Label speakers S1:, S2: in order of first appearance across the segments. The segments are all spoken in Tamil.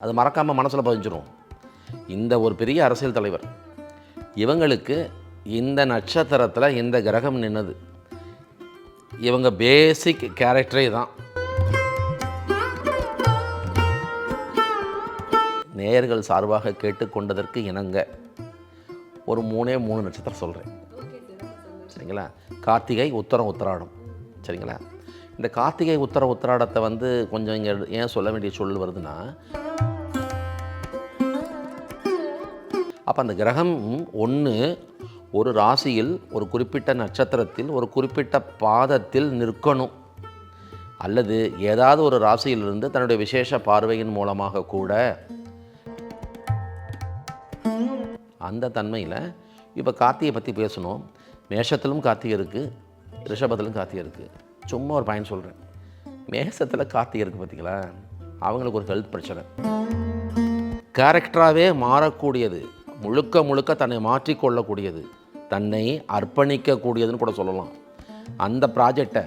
S1: அது மறக்காமல் மனசில் பதிஞ்சிடும் இந்த ஒரு பெரிய அரசியல் தலைவர் இவங்களுக்கு இந்த நட்சத்திரத்தில் இந்த கிரகம் நின்னது. இவங்க பேசிக் கேரக்டரே தான். நேயர்கள் சார்பாக கேட்டுக்கொண்டதற்கு இணங்க ஒரு மூணே மூணு நட்சத்திரம் சொல்கிறேன் சரிங்களா? கார்த்திகை உத்தரம் உத்திராடம். சரிங்களா? இந்த கார்த்திகை உத்தர உத்தராடத்தை வந்து கொஞ்சம் இங்கே ஏன் சொல்ல வேண்டிய சூழல் வருதுன்னா அப்போ அந்த கிரகம் ஒன்று ஒரு ராசியில் ஒரு குறிப்பிட்ட நட்சத்திரத்தில் ஒரு குறிப்பிட்ட பாதத்தில் நிற்கணும். அல்லது ஏதாவது ஒரு ராசியிலிருந்து தன்னுடைய விசேஷ பார்வையின் மூலமாக கூட அந்த தன்மையில் இப்போ கார்த்திகை பற்றி பேசணும். மேஷத்திலும் கார்த்திகை இருக்குது ரிஷபத்திலும் கார்த்திகை இருக்குது சும்மா ஒரு பயன் சொல்கிறேன் மேசத்தில் கார்த்திகை இருக்குது பார்த்தீங்களா அவங்களுக்கு ஒரு ஹெல்த் பிரச்சனை. கேரக்டராகவே மாறக்கூடியது. முழுக்க முழுக்க தன்னை மாற்றிக்கொள்ளக்கூடியது தன்னை அர்ப்பணிக்கக்கூடியதுன்னு கூட சொல்லலாம். அந்த ப்ராஜெக்டை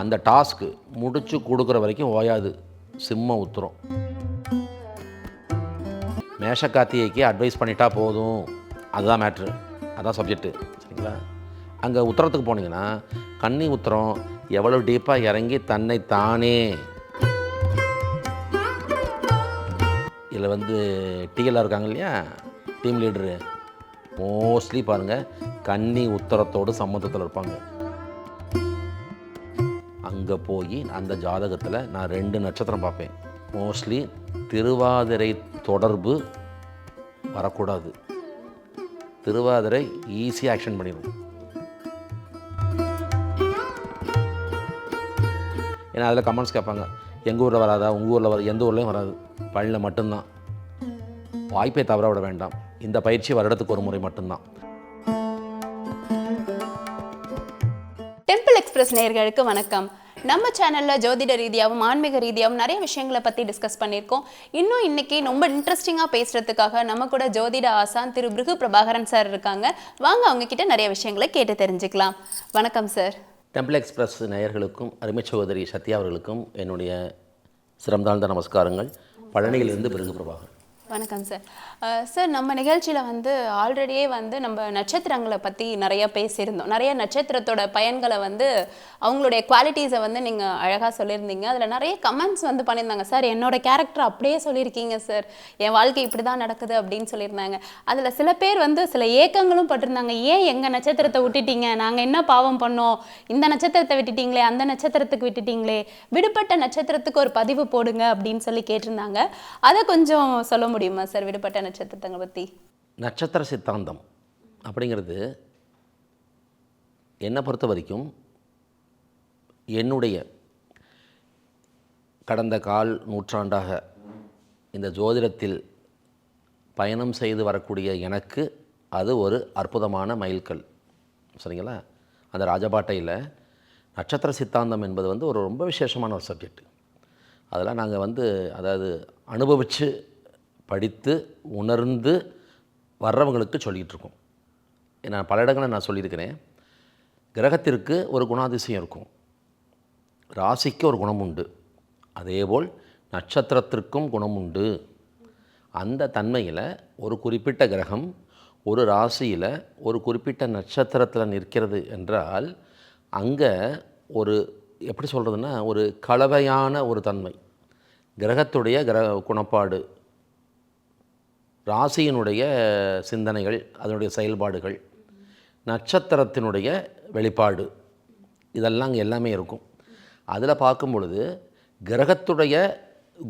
S1: அந்த டாஸ்க்கு முடித்து கொடுக்குற வரைக்கும் ஓயாது. சிம்ம உத்தரம். மேஷக்கார்த்திகைக்கு அட்வைஸ் பண்ணிட்டா போதும். அதுதான் மேட்ரு அதான் சப்ஜெக்ட்டு சரிங்களா? அங்கே உத்தரத்துக்கு போனீங்கன்னா கன்னி உத்தரம் எவ்வளோ டீப்பாக இறங்கி தன்னை தானே. இதில் வந்து டிஎல்ஆர் இருக்காங்க இல்லையா? டீம் லீடரு மோஸ்ட்லி பாருங்கள் கன்னி உத்தரத்தோடு சம்மந்தத்தில் இருப்பாங்க. அங்கே போய் அந்த ஜாதகத்தில் நான் ரெண்டு நட்சத்திரம் பார்ப்பேன். மோஸ்ட்லி திருவாதிரை தொடர்பு வரக்கூடாது. திருவாதிரை ஈஸியாக ஆக்ஷன் பண்ணிடும் ஏன்னா அதில் கமெண்ட்ஸ் கேட்பாங்க எங்கள் ஊரில் வராதா? உங்கள் ஊரில் வர எந்த ஊர்லேயும் வராது. பழனியில் மட்டும்தான். வாய்ப்பை தவற விட வேண்டாம். இந்த பயிற்சி வருடத்துக்கு ஒரு முறை மட்டும்தான்.
S2: டெம்பிள் எக்ஸ்பிரஸ் நேர்களுக்கு வணக்கம். நம்ம சேனலில் ஜோதிட ரீதியாகவும் ஆன்மீக ரீதியாகவும் நிறைய விஷயங்களை பற்றி டிஸ்கஸ் பண்ணியிருக்கோம். இன்னும் இன்றைக்கி ரொம்ப இன்ட்ரெஸ்டிங்காக பேசுறதுக்காக நம்ம கூட ஜோதிட ஆசான் திரு பிருகு பிரபாகரன் சார் இருக்காங்க. வாங்க அவங்கக்கிட்ட நிறைய விஷயங்களை கேட்டு தெரிஞ்சுக்கலாம். வணக்கம் சார்
S1: டெம்பிள் எக்ஸ்பிரஸ் நேயர்களுக்கும் அருமை சகோதரி சத்யா அவர்களுக்கும் என்னுடைய சிறந்தாழ்ந்த நமஸ்காரங்கள். பழனியிலிருந்து பிறகு பிரபாகர்
S2: வணக்கம் சார் சார் நம்ம நிகழ்ச்சியில் வந்து ஆல்ரெடியே வந்து நம்ம நட்சத்திரங்களை பற்றி நிறைய பேசியிருந்தோம். நிறைய நட்சத்திரத்தோட பயன்களை வந்து அவங்களுடைய குவாலிட்டிஸை வந்து நீங்கள் அழகாக சொல்லியிருந்தீங்க. அதில் நிறைய கமெண்ட்ஸ் வந்து பண்ணியிருந்தாங்க சார் என்னோட கேரக்டர் அப்படியே சொல்லியிருக்கீங்க சார் என் வாழ்க்கை இப்படி தான் நடக்குது அப்படின்னு சொல்லியிருந்தாங்க. அதில் சில பேர் வந்து சில ஏக்கங்களும் பட்டிருந்தாங்க. ஏன் எங்கள் நட்சத்திரத்தை விட்டுட்டீங்க? நாங்கள் என்ன பாவம் பண்ணோம்? இந்த நட்சத்திரத்தை விட்டுட்டீங்களே அந்த நட்சத்திரத்துக்கு விட்டுட்டீங்களே விடுபட்ட நட்சத்திரத்துக்கு ஒரு பதிவு போடுங்க அப்படின்னு சொல்லி கேட்டிருந்தாங்க. அதை கொஞ்சம் சொல்ல முடியுமா சார்? விடுபட்ட நட்சத்திரத்தை பற்றி
S1: நட்சத்திர சித்தாந்தம் அப்படிங்கிறது என்னை பொறுத்த வரைக்கும் என்னுடைய கடந்த கால் நூற்றாண்டாக இந்த ஜோதிடத்தில் பயணம் செய்து வரக்கூடிய எனக்கு அது ஒரு அற்புதமான மைல்கல். சரிங்களா? அந்த ராஜபாட்டையில் நட்சத்திர சித்தாந்தம் என்பது வந்து ஒரு ரொம்ப விசேஷமான ஒரு சப்ஜெக்ட் அதெல்லாம் நாங்கள் வந்து அதாவது அனுபவித்து படித்து உணர்ந்து வர்றவங்களுக்கு சொல்லிகிட்ருக்கோம் நான் பல இடங்களில் நான் சொல்லியிருக்கிறேன். கிரகத்திற்கு ஒரு குணாதிசயம் இருக்கும். ராசிக்கு ஒரு குணம் உண்டு. அதேபோல் நட்சத்திரத்திற்கும் குணம் உண்டு. அந்த தன்மையில் ஒரு குறிப்பிட்ட கிரகம் ஒரு ராசியில் ஒரு குறிப்பிட்ட நட்சத்திரத்தில் நிற்கிறது என்றால் அங்கே ஒரு எப்படி சொல்கிறதுன்னா ஒரு கலவையான ஒரு தன்மை. கிரகத்துடைய கிரக குணப்பாடு. ராசியினுடைய சிந்தனைகள் அதனுடைய செயல்பாடுகள் நட்சத்திரத்தினுடைய வெளிப்பாடு இதெல்லாம் அங்கே எல்லாமே இருக்கும். அதில் பார்க்கும் பொழுது கிரகத்துடைய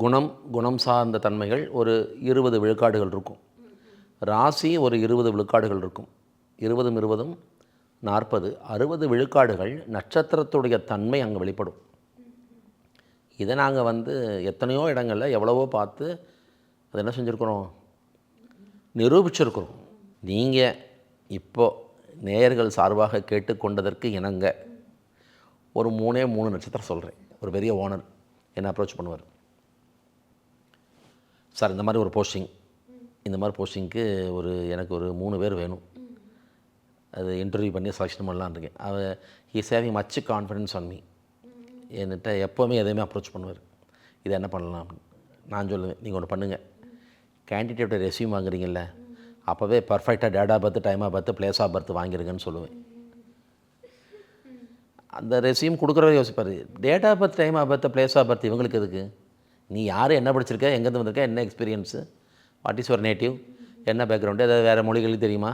S1: குணம் குணம் சார்ந்த தன்மைகள் ஒரு இருபது விழுக்காடுகள் இருக்கும். ராசி ஒரு இருபது விழுக்காடுகள் இருக்கும். இருபதும் இருபதும் நாற்பது அறுபது விழுக்காடுகள் நட்சத்திரத்துடைய தன்மை அங்கே வெளிப்படும். இதை நாங்கள் வந்து எத்தனையோ இடங்களில் எவ்வளவோ பார்த்து அதை என்ன செஞ்சுருக்குறோம்? நிரூபிச்சிருக்கிறோம். நீங்கள் இப்போது நேயர்கள் சார்பாக கேட்டுக்கொண்டதற்கு இணங்க. ஒரு மூணே மூணு நட்சத்திரம் சொல்கிறேன் ஒரு பெரிய ஓனர் என்ன அப்ரோச் பண்ணுவார். சார் இந்த மாதிரி ஒரு போஸ்டிங் இந்த மாதிரி போஸ்டிங்க்கு ஒரு எனக்கு ஒரு மூணு பேர் வேணும். அது இன்டர்வியூ பண்ணி செலெக்ஷன் பண்ணலான்னு இருக்கேன். அவ he saving much confidence on me என்கிட்ட எப்போவுமே எதையுமே அப்ரோச் பண்ணுவார். இதை என்ன பண்ணலாம்? அப்படின்னு நான் சொல்லுவேன் நீங்கள் ஒன்று பண்ணுங்கள் கேண்டிடேட்டை ரெஸ்யூம் வாங்குறீங்கல்ல அப்போவே பர்ஃபெக்டாக date of birth time of birth place of birth வாங்கிருங்கன்னு சொல்லுவேன். அந்த ரெஸ்யூம் கொடுக்குறவர் யோசிப்பார் date of birth time of birth place of birth இவங்களுக்கு இருக்குது நீ யார் என்ன படிச்சிருக்க எங்கேருந்து வந்திருக்க என்ன experience what is your native என்ன பேக்ரவுண்டு ஏதாவது வேறு மொழிகள் தெரியுமா?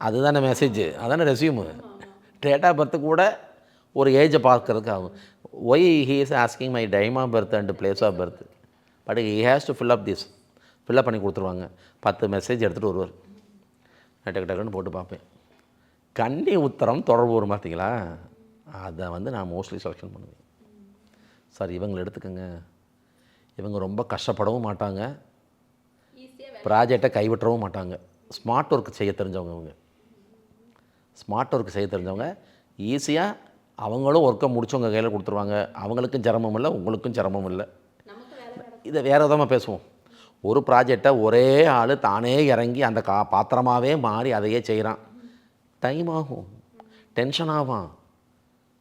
S1: அதுதானே மெசேஜ் அதானே ரெஸ்யூமு டேட் ஆஃப் பர்த்து கூட ஒரு ஏஜை பார்க்கறதுக்கு ஆகும். Why he is asking my time of birth and place of birth but he has to fill up this fill up பண்ணி கொடுத்துருவாங்க. பத்து மெசேஜ் எடுத்துகிட்டு வருவார். டக்கு டக்குன்னு போட்டு பார்ப்பேன். கன்னி உத்தரம் தொடர்பு வரும் பார்த்தீங்களா? அதை வந்து நான் மோஸ்ட்லி செலெக்ஷன் பண்ணுவேன். சார் இவங்களை எடுத்துக்கோங்க. இவங்க ரொம்ப கஷ்டப்படவும் மாட்டாங்க. ப்ராஜெக்டை கைவிட்டவும் மாட்டாங்க. ஸ்மார்ட் ஒர்க் செய்ய தெரிஞ்சவங்க இவங்க. ஸ்மார்ட் ஒர்க் செய்ய தெரிஞ்சவங்க. ஈஸியாக அவங்களும் ஒர்க்கை முடிச்சவங்க கையில் கொடுத்துருவாங்க. அவங்களுக்கும் சிரமம் இல்லை உங்களுக்கும் சிரமம் இல்லை. இதை வேறு விதமாக பேசுவோம். ஒரு ப்ராஜெக்டை ஒரே ஆள் தானே இறங்கி அந்த கா பாத்திரமாகவே மாறி அதையே செய்கிறான் டைம் ஆகும். டென்ஷன் ஆவான்.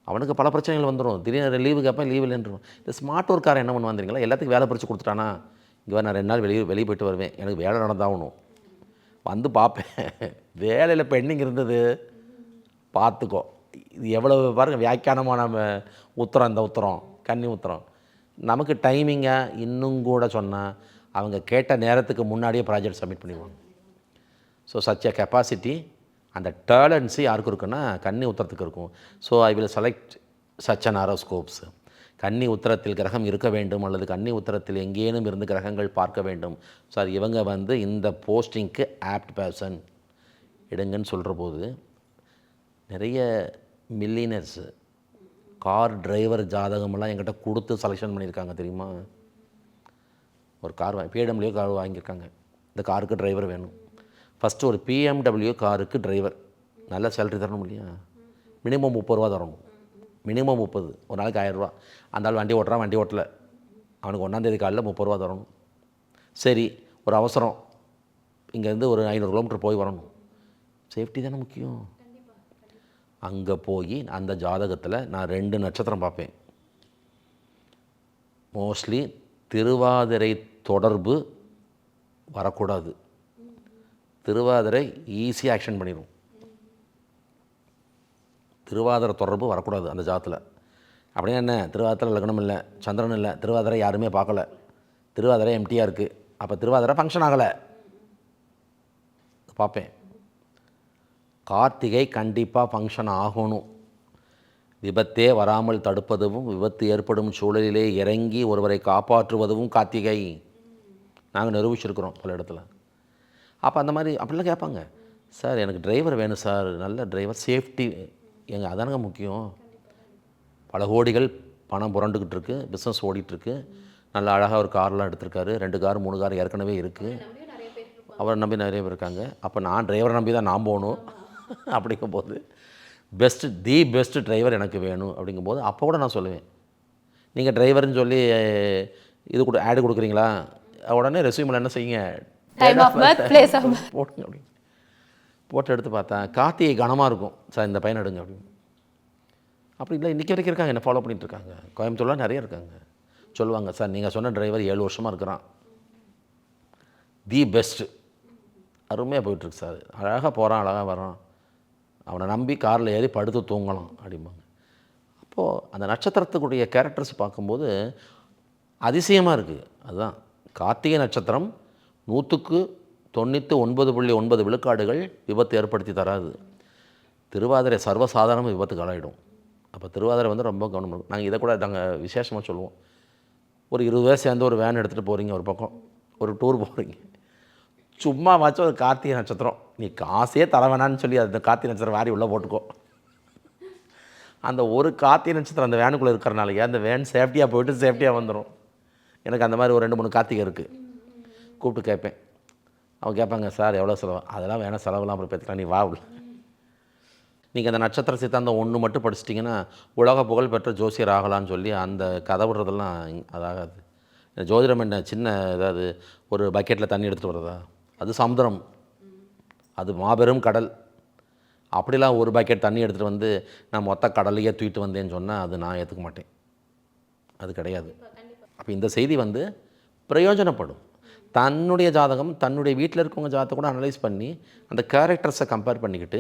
S1: அவனுக்கு பல பிரச்சனைகள் வந்துடும் திடீர்னு லீவு கேட்பேன் லீவ் இல்லைன்றோம். இந்த ஸ்மார்ட் ஒர்க்காரன் என்ன பண்ணுவான் தெரியுங்களா? எல்லாத்துக்கும் வேலை பிரித்து கொடுத்துட்டானா? இங்கே நான் ரெண்டு நாள் வெளியே வெளியே போயிட்டு வருவேன். எனக்கு வேலை நடந்தாகணும். வந்து பார்ப்பேன் வேலையில் பெண்டிங் இருந்தது. பார்த்துக்கோ இது எவ்வளோ பாருங்க வியாக்கியானமான உத்தரம் இந்த உத்தரம். கன்னி உத்தரம். நமக்கு டைமிங்காக இன்னும் கூட சொன்னால் அவங்க கேட்ட நேரத்துக்கு முன்னாடியே ப்ராஜெக்ட் சப்மிட் பண்ணிடுவாங்க. ஸோ சச் அ கெப்பாசிட்டி அந்த டேலண்ட்ஸு யாருக்கு இருக்குன்னா கன்னி உத்தரத்துக்கு இருக்கும். So I will select such an horoscopes கன்னி உத்தரத்தில் கிரகம் இருக்க வேண்டும் அல்லது கன்னி உத்தரத்தில் எங்கேனும் இருந்து கிரகங்கள் பார்க்க வேண்டும். சார் இவங்க வந்து இந்த போஸ்டிங்க்கு ஆப்ட் பர்சன் எடுங்கன்னு சொல்கிற போது நிறைய மில்லினர்ஸு கார் டிரைவர் ஜாதகமெல்லாம் என்கிட்ட கொடுத்து செலெக்ஷன் பண்ணியிருக்காங்க தெரியுமா? ஒரு கார் வாங்கி பிஎம்டபிள்யூ கார் வாங்கியிருக்காங்க. இந்த காருக்கு டிரைவர் வேணும். ஃபஸ்ட்டு ஒரு பிஎம்டபிள்யூ காருக்கு டிரைவர் நல்ல சேலரி தரணும் இல்லையா? மினிமம் முப்பது ரூபா தரணும். மினிமம் முப்பது. ஒரு நாளைக்கு ஆயிரரூவா அந்த ஆள் வண்டி ஓட்டுறான் வண்டி ஓட்டலை. அவனுக்கு ஒன்றாந்தேதி காலையில் முப்பது ரூபா தரணும். சரி ஒரு அவசரம். இங்கேருந்து ஒரு ஐநூறு கிலோமீட்டர் போய் வரணும். சேஃப்டி தானே முக்கியம். அங்கே போய் அந்த ஜாதகத்தில் நான் ரெண்டு நட்சத்திரம் பார்ப்பேன். மோஸ்ட்லி திருவாதிரை தொடர்பு வரக்கூடாது. திருவாதிரை ஈஸியாக ஆக்ஷன் பண்ணிடும் திருவாதிரை தொடர்பு வரக்கூடாது அந்த ஜாதத்தில் அப்படின்னா என்ன? திருவாதிரை லக்னம் இல்லை சந்திரன் இல்லை திருவாதிரை யாருமே பார்க்கல. திருவாதிரை எம்டியாக இருக்குது அப்போ திருவாதிரை ஃபங்க்ஷன் ஆகலை. பார்ப்பேன். கார்த்திகை கண்டிப்பாக ஃபங்க்ஷன் ஆகணும். விபத்தே வராமல் தடுப்பதும் விபத்து ஏற்படும் சூழலிலே இறங்கி ஒருவரை காப்பாற்றுவதும் கார்த்திகை. நாங்கள் நிரூபிச்சிருக்கிறோம் பல இடத்துல. அப்போ அந்த மாதிரி அப்படிலாம் கேட்பாங்க. சார் எனக்கு டிரைவர் வேணும் சார். நல்ல டிரைவர் சேஃப்டி எங்கள் அதானங்க முக்கியம். பல கோடிகள் பணம் புரண்டுக்கிட்டு இருக்கு. பிஸ்னஸ் ஓடிட்டுருக்கு நல்ல அழகாக ஒரு கார்லாம் எடுத்திருக்காரு. ரெண்டு கார் மூணு கார் ஏற்கனவே இருக்குது அவரை நம்பி நிறைய பேர் இருக்காங்க. அப்போ நான் டிரைவரை நம்பி தான் நான் போகணும். அப்படிங்கும்போது பெஸ்ட்டு தி பெஸ்ட் டிரைவர் எனக்கு வேணும் அப்படிங்கும்போது அப்போ கூட நான் சொல்லுவேன். நீங்கள் டிரைவர்னு சொல்லி இது கொடு ஆடு கொடுக்குறீங்களா? உடனே ரெஸ்யூமில் என்ன செய்யுங்க? போட்டுங்க அப்படின்னு போட்டு எடுத்து பார்த்தேன். கார்த்திகை கனமாக இருக்கும். சார் இந்த பையன் எடுங்க அப்படின்னு. அப்படி இல்லை இன்றைக்கி வரைக்கும் இருக்காங்க. என்ன ஃபாலோ பண்ணிட்டு இருக்காங்க. கோயம்புத்தூர்லாம் நிறைய இருக்காங்க. சொல்லுவாங்க சார் நீங்கள் சொன்ன டிரைவர் ஏழு வருஷமாக இருக்கிறான். தி பெஸ்ட்டு அருமையாக போயிட்டுருக்கு சார். அழகாக போகிறான் அழகாக வரான் அவனை நம்பி காரில் ஏறி படுத்து தூங்கலாம் அப்படிம்பாங்க. அப்போது அந்த நட்சத்திரத்துக்குடைய கேரக்டர்ஸ் பார்க்கும்போது அதிசயமாக இருக்குது அதுதான். கார்த்திகை நட்சத்திரம் நூற்றுக்கு தொண்ணூற்றி ஒன்பது புள்ளி ஒன்பது விழுக்காடுகள் விபத்து ஏற்படுத்தி தராது. திருவாதிரை சர்வசாதாரணமாக விபத்துக்கு ஆளாயிடும். அப்போ திருவாதிரை வந்து ரொம்ப கவனம் இருக்கும் நாங்கள் இதை கூட நாங்கள் விசேஷமாக சொல்லுவோம். ஒரு இருபது பேர் சேர்ந்து ஒரு வேன் எடுத்துகிட்டு போகிறீங்க ஒரு பக்கம். ஒரு டூர் போகிறீங்க சும்மா வாச்சும் ஒரு கார்த்திகை நட்சத்திரம். நீ காசே தர வேணான்னு சொல்லி அந்த கார்த்திகை நட்சத்திரம் வாரி உள்ளே போட்டுக்கோ. அந்த ஒரு கார்த்திகை நட்சத்திரம் அந்த வேனுக்குள்ளே இருக்கிறனாலேயே அந்த வேன் சேஃப்டியாக போயிட்டு சேஃப்டியாக வந்துடும் எனக்கு அந்த மாதிரி ஒரு ரெண்டு மூணு கார்த்திகை இருக்குது கூப்பிட்டு கேட்பேன். அவங்க கேட்பாங்க சார் எவ்வளோ செலவு? அதெல்லாம் வேணாம் செலவெல்லாம் அப்புறம் பேத்துக்கலாம். நீ வா உள்ள. நீங்கள் அந்த நட்சத்திர சித்தாந்தம் ஒன்று மட்டும் படிச்சிட்டிங்கன்னா உலக புகழ் பெற்ற ஜோசியர் ஆகலாம்னு சொல்லி அந்த கதை விடுறதெல்லாம் அதாகாது. ஜோதிடம் என்ன சின்ன ஏதாவது ஒரு பக்கெட்டில் தண்ணி எடுத்துகிட்டு வரதா அது சமுத்திரம் அது மாபெரும் கடல். அப்படிலாம் ஒரு பாக்கெட் தண்ணி எடுத்துகிட்டு வந்து நான் மொத்த கடலையே தூக்கிட்டு வந்தேன்னு சொன்னால் அது நான் ஏற்றுக்க மாட்டேன். அது கிடையாது. அப்போ இந்த செய்தி வந்து பிரயோஜனப்படும். தன்னுடைய ஜாதகம் தன்னுடைய வீட்டில் இருக்கவங்க ஜாதகத்தை கூட அனலைஸ் பண்ணி அந்த கேரக்டர்ஸை கம்பேர் பண்ணிக்கிட்டு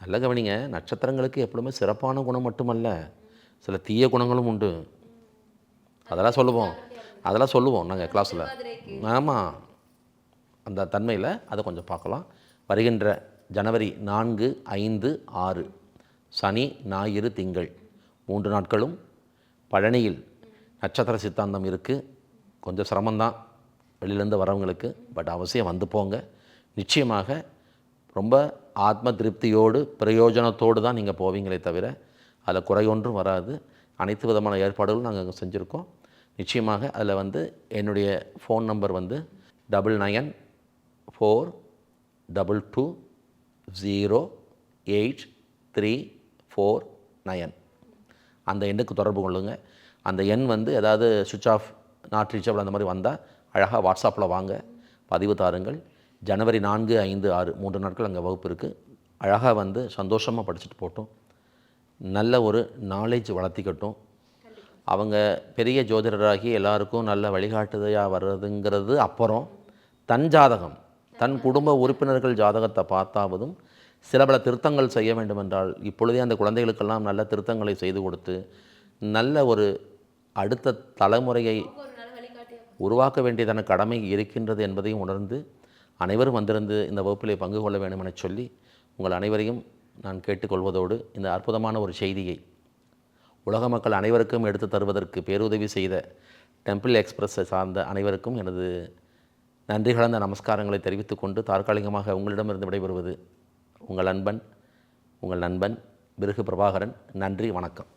S1: நல்ல கவனிங்க நட்சத்திரங்களுக்கு எப்பொழுதுமே சிறப்பான குணம் மட்டுமல்ல சில தீய குணங்களும் உண்டு. அதெல்லாம் சொல்லுவோம். அதெல்லாம் சொல்லுவோம் நாங்கள் கிளாஸில் ஆமாம் அந்த தன்மையில் அதை கொஞ்சம் பார்க்கலாம். வருகின்ற ஜனவரி நான்கு ஐந்து ஆறு சனி ஞாயிறு திங்கள். மூன்று நாட்களும் பழனியில் நட்சத்திர சித்தாந்தம் இருக்குது கொஞ்சம் சிரமந்தான் வெளியிலேருந்து வரவங்களுக்கு பட் அவசியம் வந்து போங்க. நிச்சயமாக ரொம்ப ஆத்ம திருப்தியோடு பிரயோஜனத்தோடு தான் நீங்கள் போவீங்களே தவிர அதில் குறையொன்றும் வராது. அனைத்து விதமான ஏற்பாடுகளும் நாங்கள் செஞ்சுருக்கோம். நிச்சயமாக அதில் வந்து என்னுடைய ஃபோன் நம்பர் வந்து double nine four double two zero eight three four nine அந்த எண்ணுக்கு தொடர்பு கொள்ளுங்கள் அந்த எண் வந்து ஏதாவது சுவிட்ச் ஆஃப் நாட் ரீச்சபிள் அந்த மாதிரி வந்தால் அழகாக வாட்ஸ்அப்பில் வாங்க. பதிவு தாருங்கள். ஜனவரி நான்கு ஐந்து ஆறு மூன்று நாட்கள் அங்கே வகுப்பு இருக்குது அழகாக வந்து சந்தோஷமாக படிச்சுட்டு போட்டோம். நல்ல ஒரு நாலேஜ் வளர்த்திக்கட்டும். அவங்க பெரிய ஜோதிடராகி எல்லாருக்கும் நல்ல வழிகாட்டுதையாக வர்றதுங்கிறது அப்புறம் தன் ஜாதகம். தன் குடும்ப உறுப்பினர்கள் ஜாதகத்தை பார்த்தாவதும் சில பல திருத்தங்கள் செய்ய வேண்டுமென்றால் இப்பொழுதே அந்த குழந்தைகளுக்கெல்லாம் நல்ல திருத்தங்களை செய்து கொடுத்து நல்ல ஒரு அடுத்த தலைமுறையை உருவாக்க வேண்டியதான கடமை இருக்கின்றது என்பதையும் உணர்ந்து அனைவரும் வந்திருந்து இந்த வகுப்பிலே பங்கு கொள்ள வேண்டும் என சொல்லி உங்கள் அனைவரையும் நான் கேட்டுக்கொள்வதோடு இந்த அற்புதமான ஒரு செய்தியை உலக மக்கள் அனைவருக்கும் எடுத்து தருவதற்கு பேருதவி செய்த டெம்பிள் எக்ஸ்பிரஸை சார்ந்த அனைவருக்கும் எனது நன்றி கலந்த நமஸ்காரங்களை தெரிவித்துக் கொண்டு தற்காலிகமாக உங்களிடமிருந்து விடைபெறுவது உங்கள் அன்பன் உங்கள் நண்பன் பிருகு பிரபாகரன். நன்றி வணக்கம்.